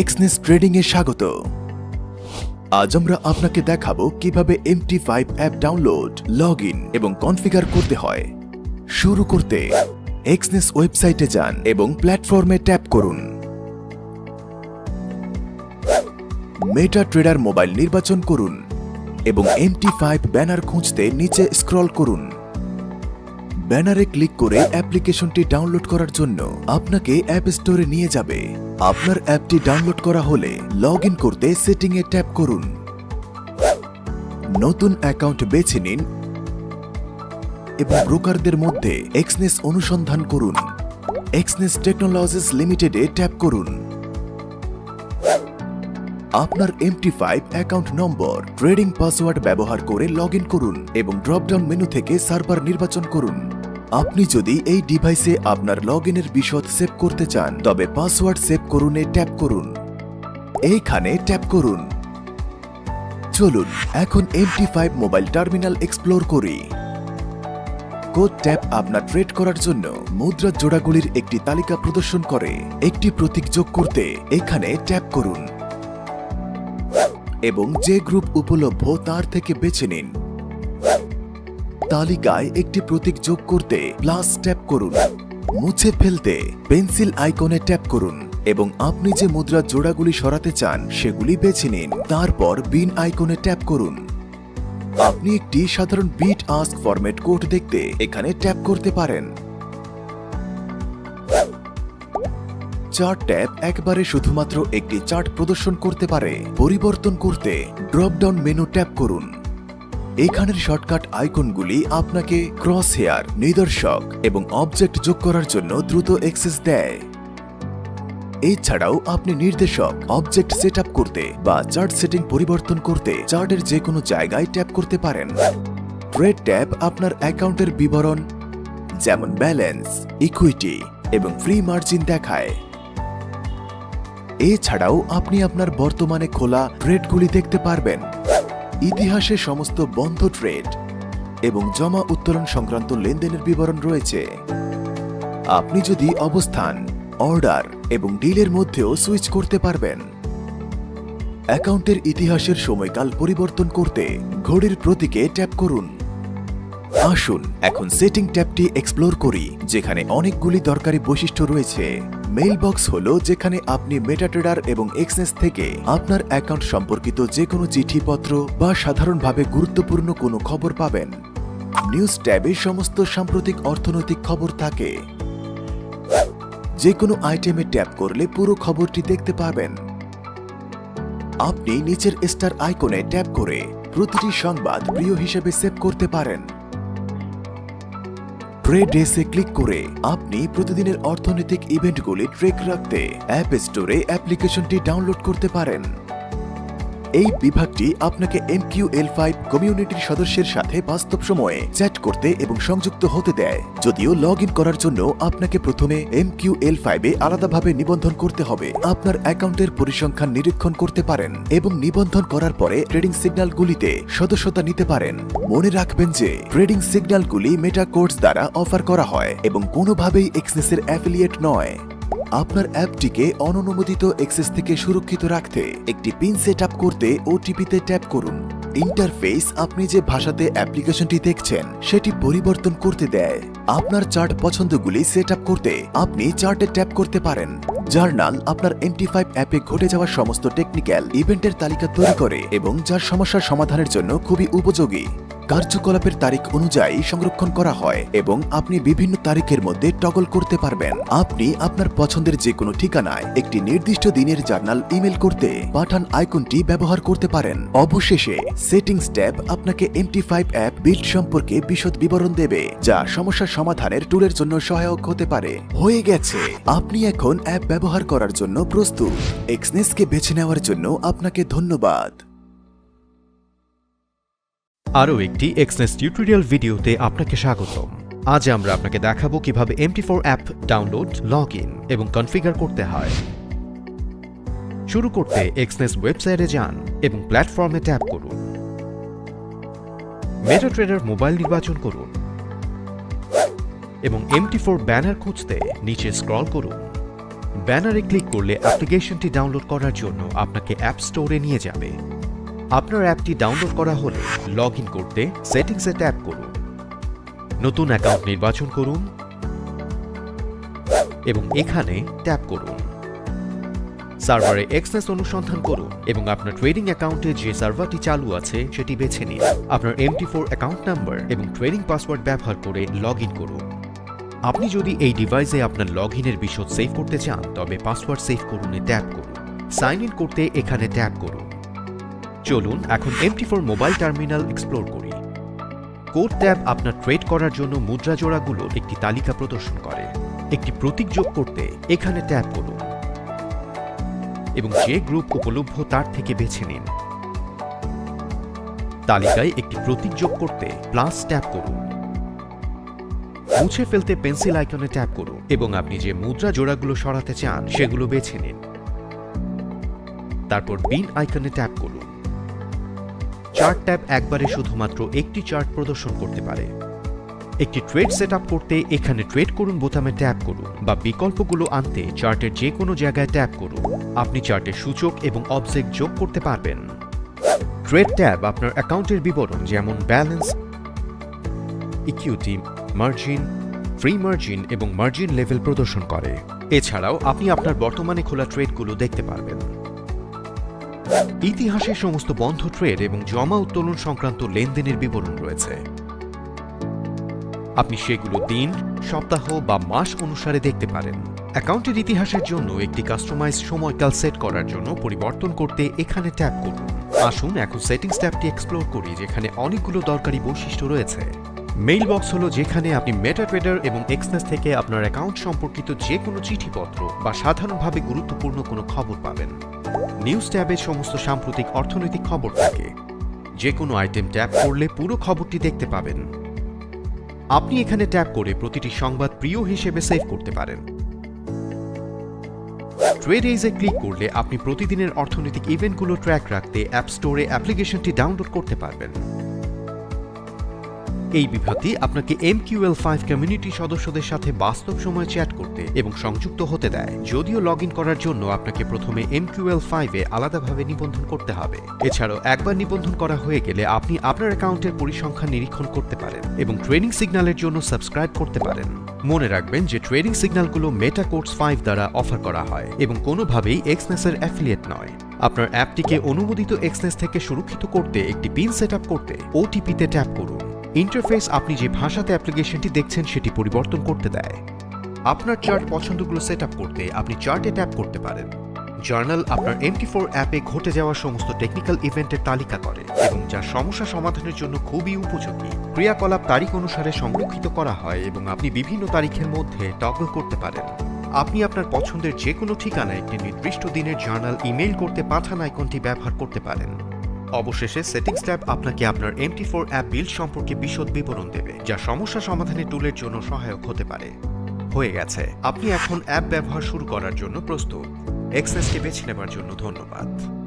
Exness trading এ স্বাগত। আজ আমরা আপনাকে দেখাবো কীভাবে MT five app download log in এবং কনফিগার করতে হয়। শুরু করতে এক্সনেস ওয়েবসাইটে যান এবং প্ল্যাটফর্মে ট্যাপ করুন। মেটা ট্রেডার মোবাইল নির্বাচন করুন এবং এমটি ফাইভ ব্যানার খুঁজতে নিচে স্ক্রল করুন। ব্যানারে ক্লিক করে অ্যাপ্লিকেশনটি ডাউনলোড করার জন্য আপনাকে অ্যাপ স্টোরে নিয়ে যাবে। আপনার অ্যাপটি ডাউনলোড করা হলে লগ ইন করতে সেটিংয়ে ট্যাপ করুন। নতুন অ্যাকাউন্ট বেছে নিন এবং ব্রোকারদের মধ্যে এক্সনেস অনুসন্ধান করুন। এক্সনেস টেকনোলজিস লিমিটেডে ট্যাপ করুন। আপনার MT five account number, trading password ব্যবহার করে লগ করুন এবং ড্রপডাউন মেনু থেকে সার্ভার নির্বাচন করুন। আপনি যদি এই ডিভাইসে আপনার লগ ইনের বিশদ সেভ করতে চান, তবে পাসওয়ার্ড সেভ করুনে ট্যাপ করুন। এইখানে ট্যাপ করুন। চলুন, এখন MT five mobile terminal explore করি। কোড ট্যাপ আপনার ট্রেড করার জন্য মুদ্রা জোড়াগুলির একটি তালিকা প্রদর্শন করে, একটি প্রতীক যোগ করতে এখানে ট্যাপ করুন। এবং যে গ্রুপ উপলভ্য তার থেকে বেছে নিন। তালিকায় একটি প্রতীক যোগ করতে প্লাস ট্যাপ করুন। মুছে ফেলতে পেন্সিল আইকনে ট্যাপ করুন এবং আপনি যে মুদ্রা জোড়াগুলি সরাতে চান, সেগুলি বেছে নিন। তারপর বিন আইকনে ট্যাপ করুন। আপনি একটি সাধারণ বিট আস্ক ফরম্যাট কোড দেখতে এখানে ট্যাপ করতে পারেন। চার্ট ট্যাব একবারে শুধুমাত্র একটি চার্ট প্রদর্শন করতে পারে। পরিবর্তন করতে ড্রপডাউন মেনু ট্যাপ করুন। এখানের শর্টকাট আইকনগুলি আপনাকে ক্রস হেয়ার, নিদর্শক এবং অবজেক্ট যোগ করার জন্য দ্রুত অ্যাক্সেস দেয়। এছাড়াও আপনি নির্দেশক, অবজেক্ট সেট করতে বা চার্ট সেটিং পরিবর্তন করতে চার্টের যে কোনো জায়গায় ট্যাপ করতে পারেন। ট্রেড ট্যাব আপনার অ্যাকাউন্টের বিবরণ, যেমন ব্যালেন্স, ইকুইটি এবং ফ্রি মার্জিন দেখায়। এছাড়াও আপনি আপনার বর্তমানে খোলা ট্রেডগুলি দেখতে পারবেন। ইতিহাসে সমস্ত বন্ধ ট্রেড এবং জমা উত্তোলন সংক্রান্ত লেনদেনের বিবরণ রয়েছে। আপনি যদি অবস্থান, অর্ডার এবং ডিলের মধ্যেও সুইচ করতে পারবেন। অ্যাকাউন্টের ইতিহাসের সময়কাল পরিবর্তন করতে ঘড়ির প্রতীকে ট্যাপ করুন। আসুন, এখন সেটিং ট্যাবটি এক্সপ্লোর করি, যেখানে অনেকগুলি দরকারি বৈশিষ্ট্য রয়েছে। মেইল বক্স হল যেখানে আপনি মেটাট্রেডার এবং এক্সনেস থেকে আপনার অ্যাকাউন্ট সম্পর্কিত যে কোনো চিঠিপত্র বা সাধারণভাবে গুরুত্বপূর্ণ কোনো খবর পাবেন। নিউজ ট্যাবে সমস্ত সাম্প্রতিক অর্থনৈতিক খবর থাকে। যে কোনো আইটেমে ট্যাপ করলে পুরো খবরটি দেখতে পাবেন। আপনি নিচের স্টার আইকনে ট্যাপ করে প্রতিটি সংবাদ প্রিয় হিসেবে সেভ করতে পারেন। ট্রেড ডেসে ক্লিক করে আপনি প্রতিদিনের অর্থনৈতিক ইভেন্টগুলি ট্রেক রাখতে অ্যাপ স্টোরে অ্যাপ্লিকেশনটি ডাউনলোড করতে পারেন। এই বিভাগটি আপনাকে এমকিউএল ফাইভ কমিউনিটির সদস্যের সাথে বাস্তব সময়ে চ্যাট করতে এবং সংযুক্ত হতে দেয়। যদিও লগ ইন করার জন্য আপনাকে প্রথমে এম কিউ এল ফাইভে আলাদাভাবে নিবন্ধন করতে হবে। আপনার অ্যাকাউন্টের পরিসংখ্যান নিরীক্ষণ করতে পারেন এবং নিবন্ধন করার পরে ট্রেডিং সিগন্যালগুলিতে সদস্যতা নিতে পারেন। মনে রাখবেন যে ট্রেডিং সিগন্যালগুলি মেটা কোর্স দ্বারা অফার করা হয় এবং কোনোভাবেই এক্সেসের অ্যাফিলিয়েট নয়। আপনার অ্যাপটিকে অননুমোদিত অ্যাক্সেস থেকে সুরক্ষিত রাখতে একটি পিন সেট আপ করতে ওটিপিতে ট্যাপ করুন। ইন্টারফেস আপনি যে ভাষাতে অ্যাপ্লিকেশনটি দেখছেন, সেটি পরিবর্তন করতে দেয়। আপনার চার্ট পছন্দগুলি সেট আপ করতে আপনি চার্টে ট্যাপ করতে পারেন। জার্নাল আপনার এমটি ফাইভ অ্যাপে ঘটে যাওয়া সমস্ত টেকনিক্যাল ইভেন্টের তালিকা তৈরি করে এবং যার সমস্যার সমাধানের জন্য খুবই উপযোগী। কার্যকলাপের তারিখ অনুযায়ী সংরক্ষণ করা হয় এবং আপনি বিভিন্ন তারিখের মধ্যে টগল করতে পারবেন। আপনি আপনার পছন্দের যে কোনো ঠিকানায় একটি নির্দিষ্ট দিনের জার্নাল ইমেল করতে পাঠান আইকনটি ব্যবহার করতে পারেন। অবশেষে সেটিংস ট্যাব আপনাকে এমটি ফাইভ অ্যাপ বিল্ড সম্পর্কে বিশদ বিবরণ দেবে, যা সমস্যার সমাধানের টুলের জন্য সহায়ক হতে পারে। হয়ে গেছে। আপনি এখন অ্যাপ ব্যবহার করার জন্য প্রস্তুত। এক্সনেসকে বেছে নেওয়ার জন্য আপনাকে ধন্যবাদ। আরও একটি এক্সনেস টিউটোরিয়াল ভিডিওতে আপনাকে স্বাগতম। আজ আমরা আপনাকে দেখাবো কীভাবে MT four app download log in এবং কনফিগার করতে হয়। শুরু করতে এক্সনেস ওয়েবসাইটে যান এবং প্ল্যাটফর্মে ট্যাপ করুন। মেটা ট্রেডার মোবাইল নির্বাচন করুন এবং এমটি ফোর ব্যানার খুঁজতে নিচে স্ক্রল করুন। ব্যানারে ক্লিক করলে অ্যাপ্লিকেশনটি ডাউনলোড করার জন্য আপনাকে অ্যাপ স্টোরে নিয়ে যাবে। আপনার অ্যাপটি ডাউনলোড করা হলে লগ ইন করতে সেটিংসে ট্যাপ করুন। নতুন অ্যাকাউন্ট নির্বাচন করুন এবং এখানে ট্যাপ করুন। সার্ভারে এক্সনেস অনুসন্ধান করুন এবং আপনার ট্রেডিং অ্যাকাউন্টে যে সার্ভারটি চালু আছে সেটি বেছে নিন। আপনার এমটি ফোর অ্যাকাউন্ট নাম্বার এবং ট্রেডিং পাসওয়ার্ড ব্যবহার করে লগ ইন করুন। আপনি যদি এই ডিভাইসে আপনার লগ ইনের বিশদ সেভ করতে চান, তবে পাসওয়ার্ড সেভ করুনে ট্যাপ করুন। সাইন ইন করতে এখানে ট্যাপ করুন। চলুন এখন MT four mobile terminal explore করি। কোড ট্যাব আপনার ট্রেড করার জন্য মুদ্রা জোড়াগুলোর একটি তালিকা প্রদর্শন করে। একটি প্রতীক যোগ করতে এখানে ট্যাপ করুন। এবং যে গ্রুপ উপলব্ধ তার থেকে বেছে নিন। তালিকায় একটি প্রতীক যোগ করতে প্লাস ট্যাপ করুন। মুছে ফেলতে পেন্সিল আইকনে ট্যাপ করুন এবং আপনি যে মুদ্রা জোড়াগুলো সরাতে চান সেগুলো বেছে নিন। তারপর বিন আইকনে ট্যাপ করুন। চার্ট ট্যাব একবারে শুধুমাত্র একটি চার্ট প্রদর্শন করতে পারে। একটি ট্রেড সেট করতে এখানে ট্রেড করুন বোতামে ট্যাপ করুন বা বিকল্পগুলো আনতে চার্টের যে কোনো জায়গায় ট্যাপ করুন। আপনি চার্টে সূচক এবং অবজেক্ট যোগ করতে পারবেন। ট্রেড ট্যাব আপনার অ্যাকাউন্টের বিবরণ যেমন balance, equity, margin, free margin এবং মার্জিন লেভেল প্রদর্শন করে। এছাড়াও আপনি আপনার বর্তমানে খোলা ট্রেডগুলো দেখতে পারবেন। ইতিহাসে সমস্ত বন্ধ ট্রেড এবং জমা উত্তোলন সংক্রান্ত লেনদেনের বিবরণ রয়েছে। আপনি সেগুলো দিন, সপ্তাহ বা মাস অনুসারে দেখতে পারেন। অ্যাকাউন্টের ইতিহাসের জন্য একটি কাস্টমাইজ সময়কাল সেট করার জন্য পরিবর্তন করতে এখানে ট্যাপ করুন। আসুন, এখন সেটিংস ট্যাবটি এক্সপ্লোর করি, যেখানে অনেকগুলো দরকারি বৈশিষ্ট্য রয়েছে। মেইল বক্স হলো যেখানে আপনি মেটা ট্রেডার এবং এক্সনেস থেকে আপনার অ্যাকাউন্ট সম্পর্কিত যে কোনো চিঠিপত্র বা সাধারণভাবে গুরুত্বপূর্ণ কোনো খবর পাবেন। নিউজ ট্যাবে সমস্ত সাম্প্রতিক অর্থনৈতিক খবর থাকে। যে কোনো আইটেম ট্যাপ করলে পুরো খবরটি দেখতে পাবেন। আপনি এখানে ট্যাপ করে প্রতিটি সংবাদ প্রিয় হিসেবে সেভ করতে পারেন। ট্রেড এইজে ক্লিক করলে আপনি প্রতিদিনের অর্থনৈতিক ইভেন্টগুলো ট্র্যাক রাখতে অ্যাপ স্টোরে অ্যাপ্লিকেশনটি ডাউনলোড করতে পারবেন। এই বিভাগটি আপনাকে এম কিউএল ফাইভ কমিউনিটি সদস্যদের সাথে বাস্তব সময়ে চ্যাট করতে এবং সংযুক্ত হতে দেয়। যদিও লগ করার জন্য আপনাকে প্রথমে এম কিউএল ফাইভে আলাদাভাবে নিবন্ধন করতে হবে। এছাড়াও একবার নিবন্ধন করা হয়ে গেলে আপনি আপনার অ্যাকাউন্টের পরিসংখ্যান নিরীক্ষণ করতে পারেন এবং ট্রেনিং সিগন্যালের জন্য সাবস্ক্রাইব করতে পারেন। মনে রাখবেন যে ট্রেনিং সিগন্যালগুলো মেটা কোর্স ফাইভ দ্বারা অফার করা হয় এবং কোনোভাবেই এক্সনেসের অ্যাফিলিয়েট নয়। আপনার অ্যাপটিকে অনুমোদিত এক্সনেস থেকে সুরক্ষিত করতে একটি পিন সেট করতে ওটিপিতে ট্যাপ করুন। ইন্টারফেস আপনি যে ভাষাতে অ্যাপ্লিকেশনটি দেখছেন সেটি পরিবর্তন করতে দেয়। আপনার চার্ট পছন্দগুলো সেট করতে আপনি চার্টে ট্যাপ করতে পারেন। জার্নাল আপনার এমটি ফোর অ্যাপে ঘটে যাওয়া সমস্ত টেকনিক্যাল ইভেন্টের তালিকা করে এবং যা সমস্যা সমাধানের জন্য খুবই উপযোগী। ক্রিয়াকলাপ তারিখ অনুসারে সংরক্ষিত করা হয় এবং আপনি বিভিন্ন তারিখের মধ্যে টগল করতে পারেন। আপনি আপনার পছন্দের যে কোনো ঠিকানায় একটি নির্দিষ্ট দিনের জার্নাল ইমেইল করতে পাঠান আইকনটি ব্যবহার করতে পারেন। অবশেষে সেটিংস ট্যাব আপনাকে আপনার এমটি ফোর অ্যাপ বিল্ড সম্পর্কে বিশদ বিবরণ দেবে, যা সমস্যা সমাধানের টুলের জন্য সহায়ক হতে পারে। হয়ে গেছে। আপনি এখন অ্যাপ ব্যবহার শুরু করার জন্য প্রস্তুত। এক্সেসকে বেছে নেবার জন্য ধন্যবাদ।